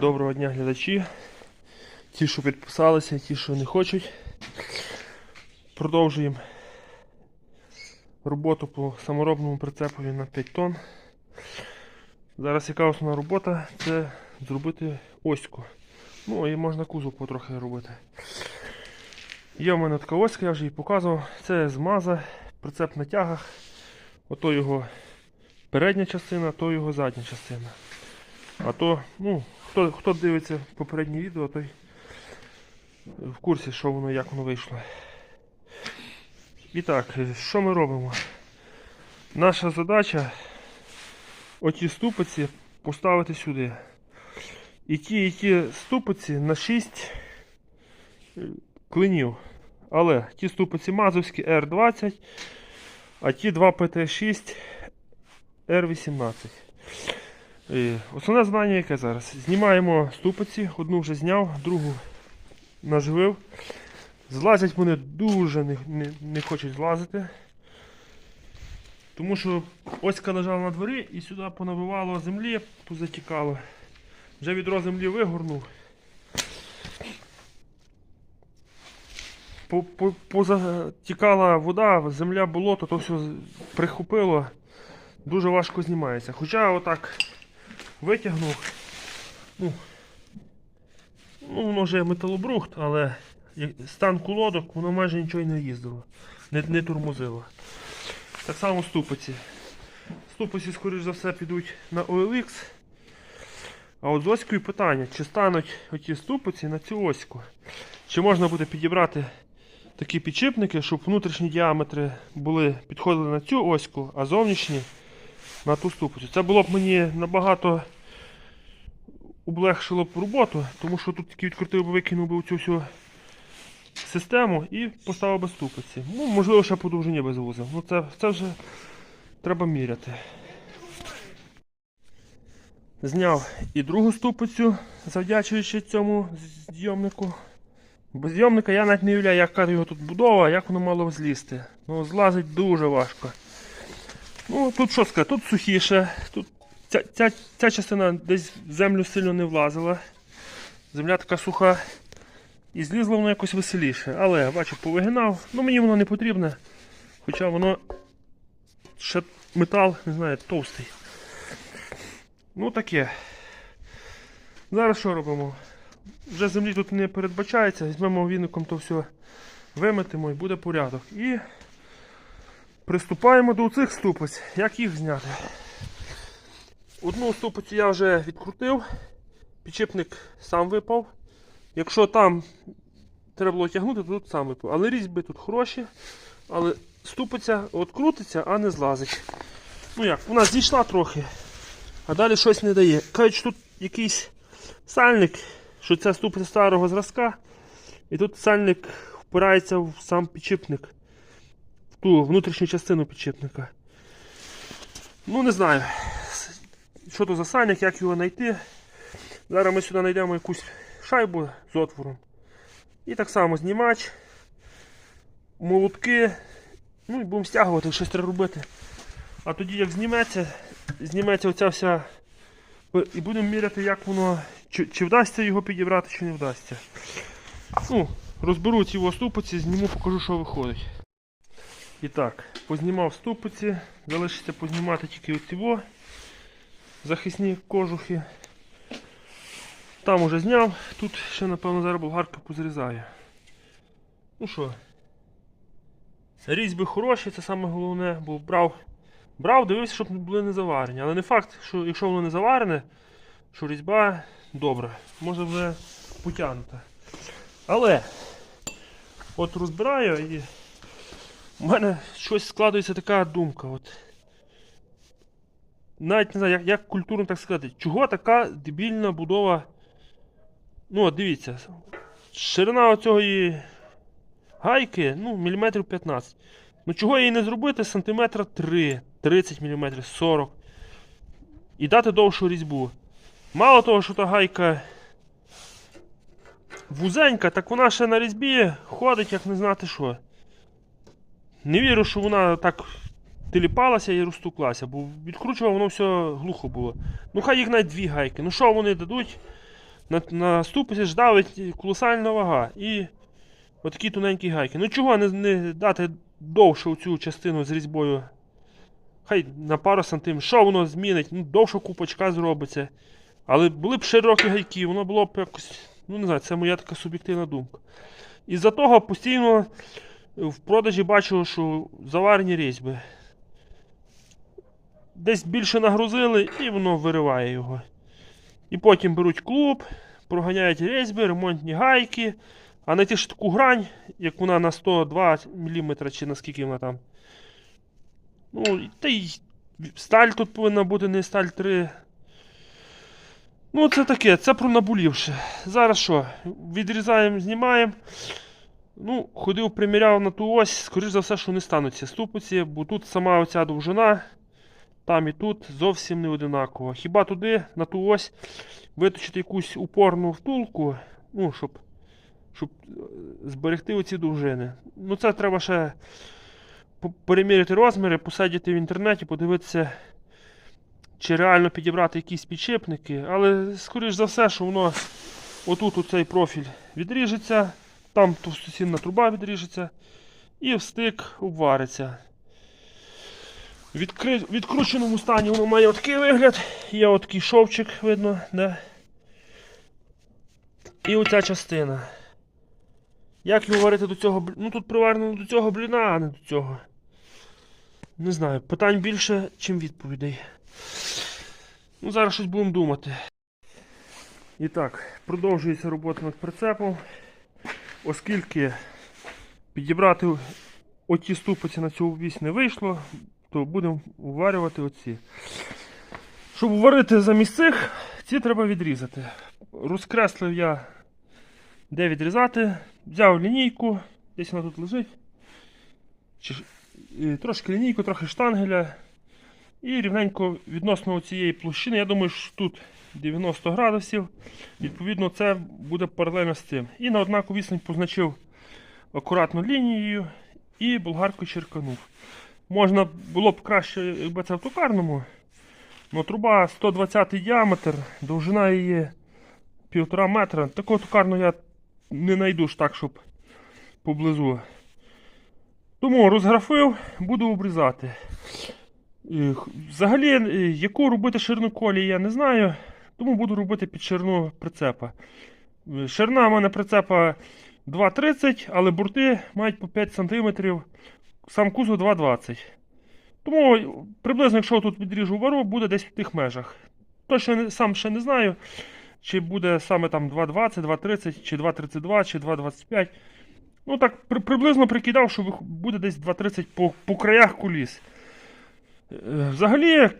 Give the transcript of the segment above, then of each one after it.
Доброго дня глядачі. Ті, що підписалися, ті, що не хочуть. Продовжуємо роботу по саморобному прицепові на 5 тонн. Зараз яка основна робота це зробити оську. Ну і можна кузов потрохи робити. Є в мене така оська, я вже її показував. Це з маза, прицеп на тягах. Ото його передня частина, то його задня частина. А то, ну, хто, хто дивиться попереднє відео, той в курсі, що воно, як воно вийшло. І так, що ми робимо? Наша задача оті ступиці поставити сюди. І ті, і ті ступиці на 6 клинів. Але ті ступиці мазовські R20, а ті 2 PT6 R18. Основне завдання яке зараз? Знімаємо ступиці, одну вже зняв, другу наживив. Злазять вони дуже не, не, не хочуть злазити. Тому що оська лежала на дворі і сюди понабивало землі, позатікало. Вже відро землі вигорнув. По- по- Позатікала вода, земля болото, то все прихопило. Дуже важко знімається. Хоча отак витягнув. Ну, ну воно вже металобрухт, але стан колодок, воно майже нічого не їздило, не, не турмозило. Так само ступиці. Ступиці, скоріш за все, підуть на OLX. А от з оською питання, чи стануть оті ступиці на цю оську? Чи можна буде підібрати такі підшипники, щоб внутрішні діаметри були, підходили на цю оську, а зовнішні на ту ступицю. Це було б мені набагато облегшило б роботу, тому що тут тільки відкрутив би, викинув би цю всю систему і поставив би ступиці. Ну, можливо, ще по довжині би звозив. Ну це, це вже треба міряти. Зняв і другу ступицю, завдячуючи цьому зйомнику. Без зйомника я навіть не уявляю, яка його тут будова, як воно мало злізти. Ну, злазить дуже важко. Ну, тут що сказати, тут сухіше, тут ця, ця, ця частина десь в землю сильно не влазила. Земля така суха. І злізло воно якось веселіше. Але бачу, повигинав. Ну мені воно не потрібне. Хоча воно ще метал, не знаю, товстий. Ну таке. Зараз що робимо? Вже землі тут не передбачається, візьмемо віником то все виметимо і буде порядок. І Приступаємо до цих ступиць. Як їх зняти? Одну ступицю я вже відкрутив, підчепник сам випав. Якщо там треба було тягнути, то тут сам випав. Але різьби тут хороші, але ступиця от крутиться, а не злазить. Ну як, вона зійшла трохи, а далі щось не дає. Кажуть, тут якийсь сальник, що це ступиця старого зразка, і тут сальник впирається в сам підчіпник ту внутрішню частину підшипника. Ну, не знаю, що то за сальник, як його знайти. Зараз ми сюди знайдемо якусь шайбу з отвором. І так само знімач, молотки. Ну і будемо стягувати, щось треба робити. А тоді як зніметься, зніметься оця вся. І будемо міряти, як воно, чи, чи вдасться його підібрати, чи не вдасться. Ну, розберу ці ступиці, зніму, покажу, що виходить. І так, познімав ступиці, залишиться познімати тільки оціво захисні кожухи. Там уже зняв, тут ще напевно зараз болгарка позрізає. Ну що, різьби хороші, це саме головне, бо брав, брав, дивився, щоб були не заварені. Але не факт, що якщо воно не заварене, що різьба добра, може вже потягнута. Але от розбираю і у мене щось складується така думка. От. Навіть не знаю, як, як культурно так сказати, чого така дебільна будова. Ну, от дивіться. Ширина оцієї гайки, ну, міліметрів 15. Ну чого її не зробити сантиметра 3, 30 мм, 40 І дати довшу різьбу. Мало того, що та гайка вузенька, так вона ще на різьбі ходить, як не знати що. Не вірю, що вона так теліпалася і розтуклася, бо відкручував воно все глухо було. Ну хай їх навіть дві гайки. Ну що вони дадуть? на, на ступиці ж давить колосальна вага. І отакі тоненькі гайки. Ну чого не, не дати довше цю частину з різьбою? Хай на пару сантиметрів. Що воно змінить? Ну, довша купочка зробиться. Але були б широкі гайки, воно було б якось. Ну не знаю, це моя така суб'єктивна думка. Із-за того постійно в продажі бачу, що заварені різьби. Десь більше нагрузили і воно вириває його. І потім беруть клуб, проганяють різьби, ремонтні гайки, а знайти ж таку грань, як вона на 102 мм чи наскільки вона там. Ну, та й сталь тут повинна бути не сталь 3. Ну, це таке, це про наболівше. Зараз що? Відрізаємо, знімаємо. Ну, ходив, приміряв на ту ось, скоріш за все, що не стануться ступиці, бо тут сама оця довжина, там і тут зовсім не одинакова. Хіба туди, на ту ось, виточити якусь упорну втулку, ну, щоб, щоб е, зберегти оці довжини. Ну, це треба ще переміряти розміри, посидіти в інтернеті, подивитися, чи реально підібрати якісь підшипники. Але, скоріш за все, що воно отут оцей профіль відріжеться, там товстостінна труба відріжеться і в стик обвариться. В відкри... відкрученому стані воно має отакий вигляд. Є отакий шовчик, видно, де. І оця частина. Як його варити до цього Ну тут приварено до цього бліна, а не до цього. Не знаю, питань більше, чим відповідей. Ну, зараз щось будемо думати. І так, продовжується робота над прицепом. Оскільки підібрати оті ступиці на цю вісь не вийшло, то будемо уварювати оці. Щоб уварити замість цих, ці треба відрізати. Розкреслив я, де відрізати. Взяв лінійку, десь вона тут лежить. Трошки лінійку, трохи штангеля. І рівненько відносно цієї площини, я думаю, що тут 90 градусів. Відповідно, це буде паралельно з цим. І на однакову відстань позначив акуратно лінією і болгаркою черканув. Можна було б краще, якби це в токарному. Но труба 120 діаметр, довжина її 1,5 метра. Такого токарну я не знайду ж так, щоб поблизу. Тому розграфив, буду обрізати. Взагалі, е, яку робити ширину колії, я не знаю, тому буду робити під ширину прицепа. Е, Ширина в мене прицепа 2,30, але борти мають по 5 см, сам кузов 2,20. Тому е, приблизно, якщо тут відріжу вару, буде десь в тих межах. Точно сам ще не знаю, чи буде саме там 2,20, 2,30, чи 2,32, чи 2,25. Ну так, при- приблизно прикидав, що буде десь 2,30 по, по краях куліс. Взагалі, е,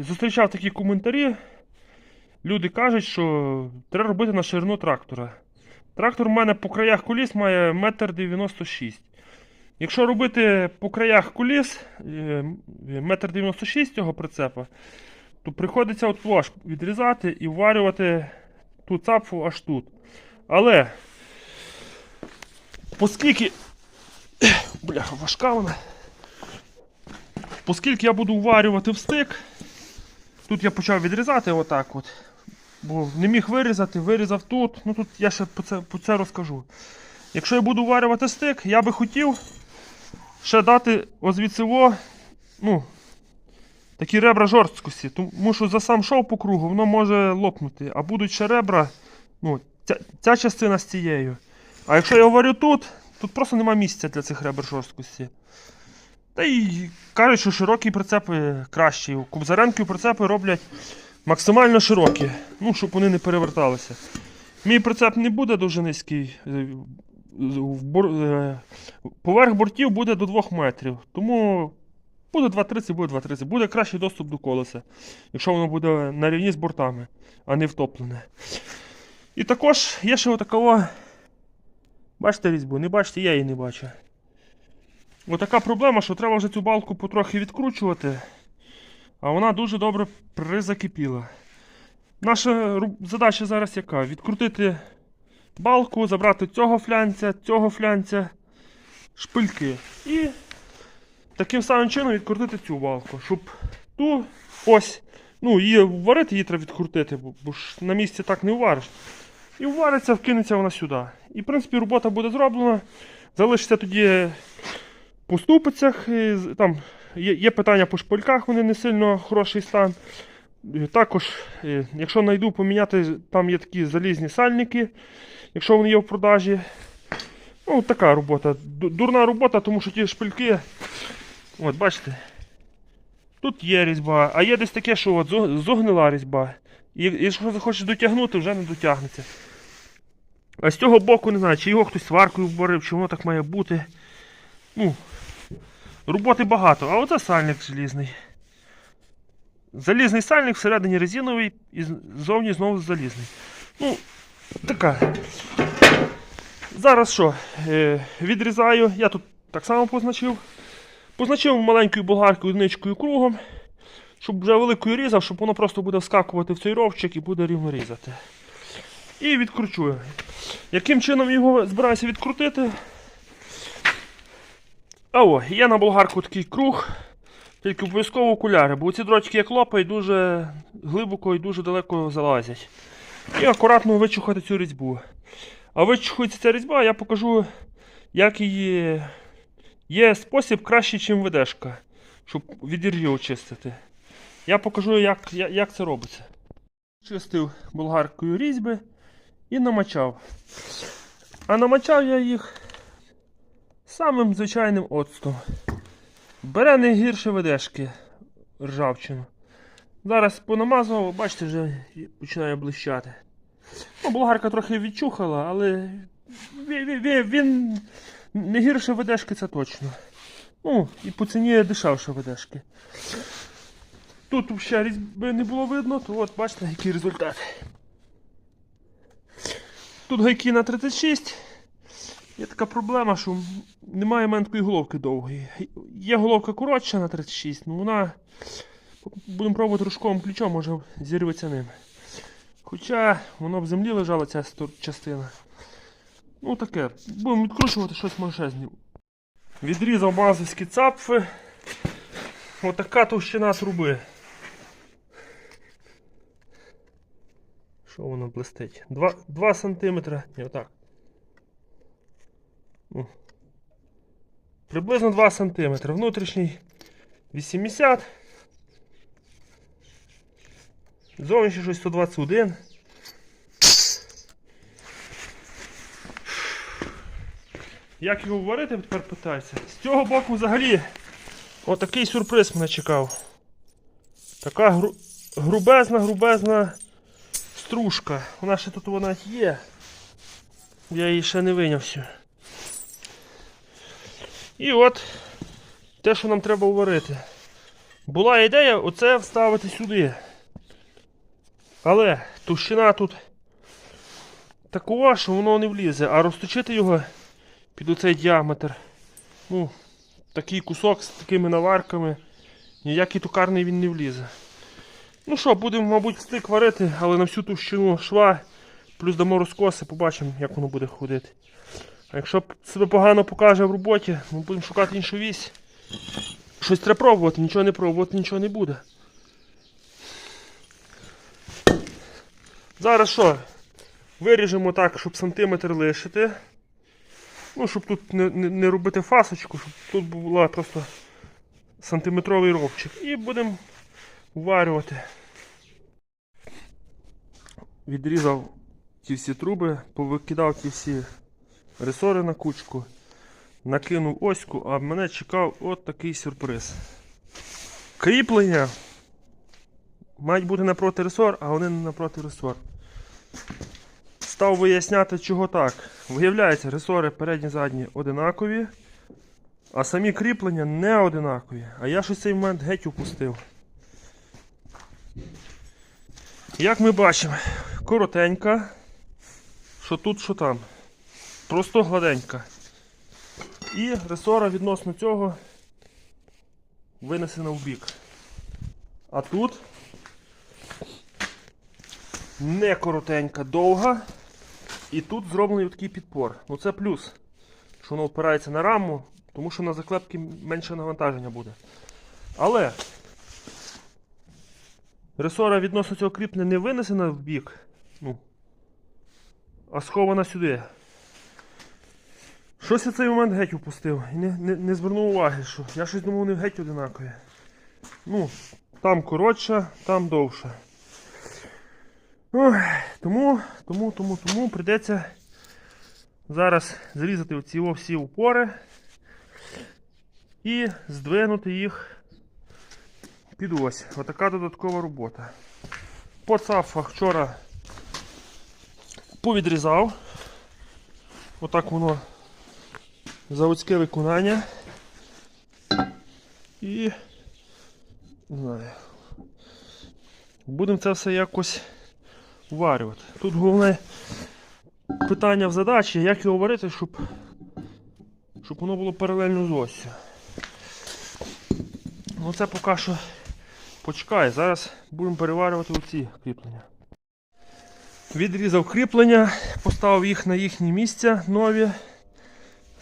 зустрічав такі коментарі. Люди кажуть, що треба робити на ширину трактора. Трактор у мене по краях куліс має 1,96 м. Якщо робити по краях куліс е, 1,96 м цього прицепа, то приходиться от площ відрізати і вварювати ту цапфу аж тут. Але, оскільки. Бляха, важка вона. Оскільки я буду уварювати в стик, тут я почав відрізати отак от. Бо не міг вирізати, вирізав тут. Ну тут я ще по це, по це розкажу. Якщо я буду уварювати стик, я би хотів ще дати озвідсиво, ну, такі ребра жорсткості. Тому що за сам шов по кругу воно може лопнути. А будуть ще ребра, ну, ця, ця частина з цією. А якщо я варю тут, тут просто нема місця для цих ребер жорсткості. Та й кажуть, що широкі прицепи кращі. Кубзаренки прицепи роблять максимально широкі, ну, щоб вони не переверталися. Мій прицеп не буде дуже низький. е, е, Поверх бортів буде до 2 метрів. Тому буде 2,30, буде 2,30. Буде кращий доступ до колеса, якщо воно буде на рівні з бортами, а не втоплене. І також є ще отакого. Бачите різьбу? Не бачите, я її не бачу. Отака проблема, що треба вже цю балку потрохи відкручувати, а вона дуже добре призакипіла. Наша задача зараз яка? Відкрутити балку, забрати цього флянця, цього флянця, шпильки. І таким самим чином відкрутити цю балку, щоб ту ось Ну, її варити її треба відкрутити, бо, ж на місці так не вариш. І вариться, вкинеться вона сюди. І в принципі робота буде зроблена. Залишиться тоді по ступицях. Там є, є питання по шпильках, вони не сильно хороший стан. Е, Також, е, якщо знайду поміняти, там є такі залізні сальники, якщо вони є в продажі. Ну, така робота. Дурна робота, тому що ті шпильки. От, бачите. Тут є різьба, а є десь таке, що от зогнила різьба. І якщо захочеш дотягнути, вже не дотягнеться. А з цього боку не знаю, чи його хтось сваркою вборив, чи воно так має бути. Ну, роботи багато, а оце сальник желізний. Залізний сальник всередині резиновий і ззовні знову залізний. Ну, така. Зараз що? Е, відрізаю. Я тут так само позначив. Позначив маленькою болгаркою одиничкою кругом, щоб вже великою різав, щоб воно просто буде вскакувати в цей ровчик і буде рівно різати. І відкручую. Яким чином його збираюся відкрутити? А о, є на болгарку такий круг, тільки обов'язково окуляри, бо ці дротики як лопають дуже глибоко і дуже далеко залазять. І акуратно вичухати цю різьбу. А вичухується ця різьба, я покажу, як її. Є спосіб кращий, ніж ведешка, щоб від очистити. Я покажу, як, як це робиться. Чистив болгаркою різьби і намочав. А намочав я їх самим звичайним оцтом. Бере не гірше ведешки ржавчину. Зараз понамазував, бачите, вже починає блищати. Ну, болгарка трохи відчухала, але він, не гірше ведешки, це точно. Ну, і по ціні дешевше ведешки. Тут ще різьби не було видно, то от бачите, який результат. Тут гайки на 36. Є така проблема, що немає такої головки довгої. Є головка коротша на 36, ну вона. Будемо пробувати рушковим ключом, може зірветься ним. Хоча воно в землі лежала ця частина. Ну таке. Будемо відкручувати щось ним. Відрізав базовські цапфи. Отака товщина труби. Що воно блистить? 2, 2 см. Ні, отак. Приблизно 2 см. Внутрішній 80. Зовнішній щось 121. Як його варити, тепер питається. З цього боку взагалі отакий сюрприз мене чекав. Така гру... грубезна, грубезна стружка. Вона ще тут вона є. Я її ще не виняв всю. І от те, що нам треба уварити. Була ідея оце вставити сюди. Але товщина тут такова, що воно не влізе, а розточити його під оцей діаметр. Ну, такий кусок з такими наварками. Ніякий токарний він не влізе. Ну що, будемо, мабуть, стик варити, але на всю товщину шва, плюс дамо розкоси, побачимо, як воно буде ходити. Якщо себе погано покаже в роботі, ми будемо шукати іншу вісь. Щось треба пробувати, нічого не пробувати, нічого не буде. Зараз що? Виріжемо так, щоб сантиметр лишити. Ну, щоб тут не, не, не робити фасочку, щоб тут була просто сантиметровий ровчик. І будемо уварювати. Відрізав ті всі труби, повикидав ті всі ресори на кучку, накинув оську, а мене чекав от такий сюрприз. Кріплення мають бути напроти ресор, а вони не напроти ресор. Став виясняти, чого так. Виявляється, ресори передні задні одинакові, а самі кріплення не одинакові. А я щось цей момент геть упустив. Як ми бачимо, коротенька, що тут, що там. Просто гладенька. І ресора відносно цього винесена в бік. А тут не коротенька, довга. І тут зроблений такий підпор. Ну це плюс, що воно впирається на раму, тому що на заклепки менше навантаження буде. Але ресора відносно цього кріплення не винесена в бік, ну, а схована сюди. Щось я цей момент геть упустив. І не, не, не звернув уваги, що я щось думав, вони геть одинакові. Ну, там коротша, там довша. Ой, тому, тому, тому, тому прийдеться зараз зрізати оці всі упори і здвинути їх під ось. Отака додаткова робота. По цафах вчора повідрізав. Отак воно заводське виконання. І не знаю. Будемо це все якось варювати. Тут головне питання в задачі, як його варити, щоб, щоб воно було паралельно з оссю. Ну це поки що почекає. Зараз будемо переварювати оці кріплення. Відрізав кріплення, поставив їх на їхнє місця нові,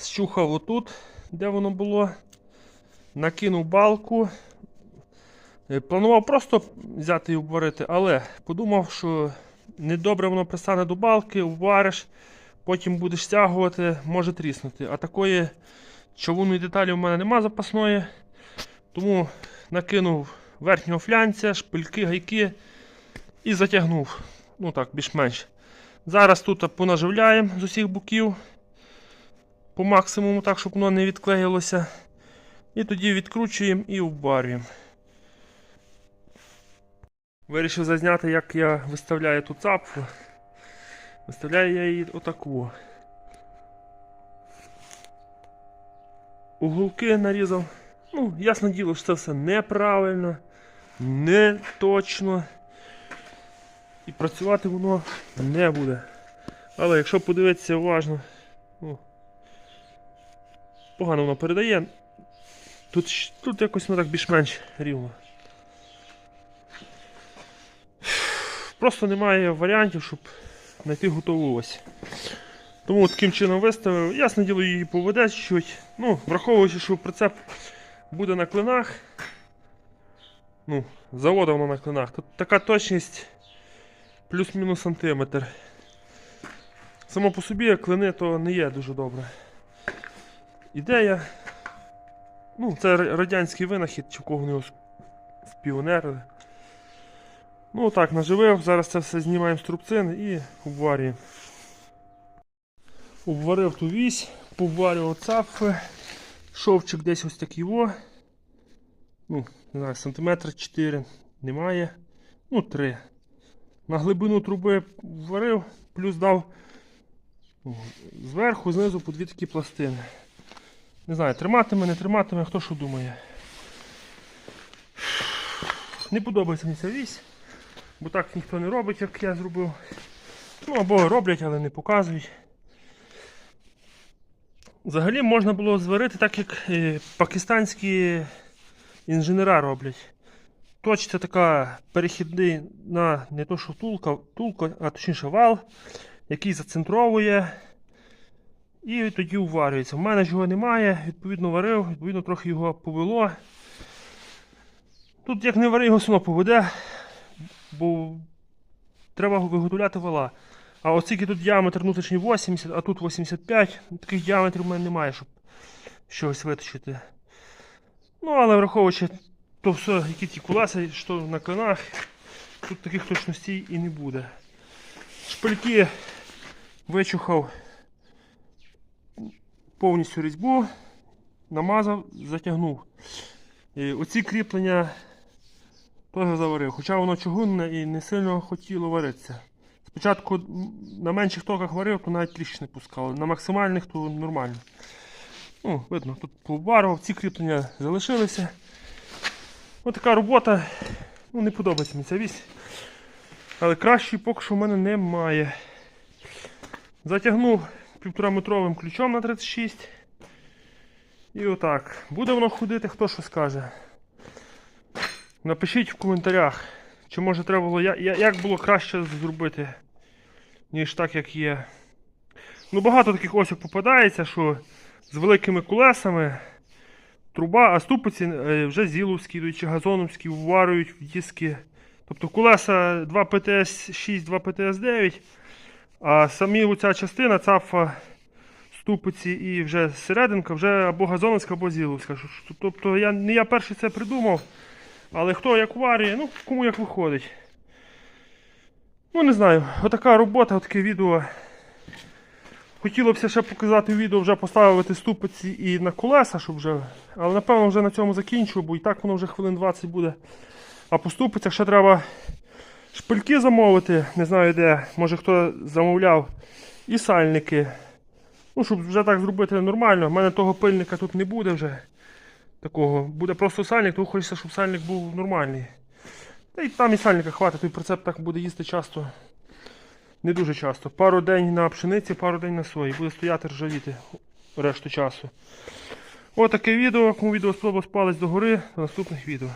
щухав отут, де воно було, накинув балку. Е, Планував просто взяти і обварити, але подумав, що недобре воно пристане до балки, обвариш, потім будеш стягувати, може тріснути. А такої човунної деталі в мене нема запасної, тому накинув верхнього флянця, шпильки, гайки і затягнув. Ну так, більш-менш. Зараз тут понаживляємо з усіх боків по максимуму, так, щоб воно не відклеїлося. І тоді відкручуємо і обварюємо. Вирішив зазняти, як я виставляю ту цапфу. Виставляю я її отаку. Уголки нарізав. Ну, ясно діло, що це все неправильно, не точно. І працювати воно не буде. Але якщо подивитися уважно, ну, погано воно передає. Тут, тут якось воно так більш-менш рівно. Просто немає варіантів, щоб знайти готову ось. Тому таким чином виставив. Ясне діло, її поведе чуть. Ну, враховуючи, що прицеп буде на клинах. Ну, завода воно на клинах. Тут така точність плюс-мінус сантиметр. Само по собі клини то не є дуже добре. Ідея. Ну, це радянський винахід, чи в кого вони його спіонерили. Ну так, наживив, зараз це все знімаємо з трубцин і обварюємо. Обварив ту вісь, поварював цапфи, шовчик десь ось такий во. Ну, не знаю, сантиметр 4 немає. Ну, 3. На глибину труби варив, плюс дав ну, зверху, знизу по дві такі пластини. Не знаю, триматиме, не триматиме, хто що думає. Не подобається мені ця вісь. Бо так ніхто не робить, як я зробив. Ну або роблять, але не показують. Взагалі можна було зварити так, як е, пакистанські інженера роблять. Точиться така перехідний на не то, що втулка, втулка, а точніше вал, який зацентровує і тоді уварюється. В мене ж його немає, відповідно варив, відповідно трохи його повело. Тут як не вари, його все одно поведе, бо треба виготовляти вала. А оскільки тут діаметр внутрішній 80, а тут 85, таких діаметрів в мене немає, щоб щось виточити. Ну, але враховуючи то все, які ті куласи, що на клинах, тут таких точностей і не буде. Шпильки вичухав повністю різьбу, намазав, затягнув. І оці кріплення теж заварив, хоча воно чугунне і не сильно хотіло варитися. Спочатку на менших токах варив, то навіть тріщини пускали. На максимальних то нормально. Ну, видно, тут поварував, ці кріплення залишилися. Ось така робота. Ну, не подобається мені ця вісь. Але кращої поки що в мене немає. Затягнув півтораметровим ключом на 36. І отак. Буде воно ходити, хто що скаже. Напишіть в коментарях, чи може треба було, як було краще зробити, ніж так, як є. Ну, багато таких осьок попадається, що з великими колесами труба, а ступиці е, вже зіловські йдуть, чи газоновські вварюють в диски. Тобто колеса 2 ПТС 6, 2 ПТС 9, а самі оця частина, цафа, ступиці і вже серединка, вже або газоновська, або зіловська. Тобто я, не я перший це придумав, але хто як варює, ну кому як виходить. Ну не знаю, отака робота, отаке відео. Хотілося б ще показати відео, вже поставити ступиці і на колеса, щоб вже. Але напевно вже на цьому закінчу, бо і так воно вже хвилин 20 буде. А по ступицях ще треба шпильки замовити, не знаю де, може хто замовляв. І сальники. Ну, щоб вже так зробити нормально. У мене того пильника тут не буде вже. Такого. Буде просто сальник, тому хочеться, щоб сальник був нормальний. Та й там і сальника хватить, той прицеп так буде їсти часто. Не дуже часто. Пару день на пшениці, пару день на сої. Буде стояти ржавіти решту часу. Отаке відео. Кому відео сподобалось палець догори. До наступних відео.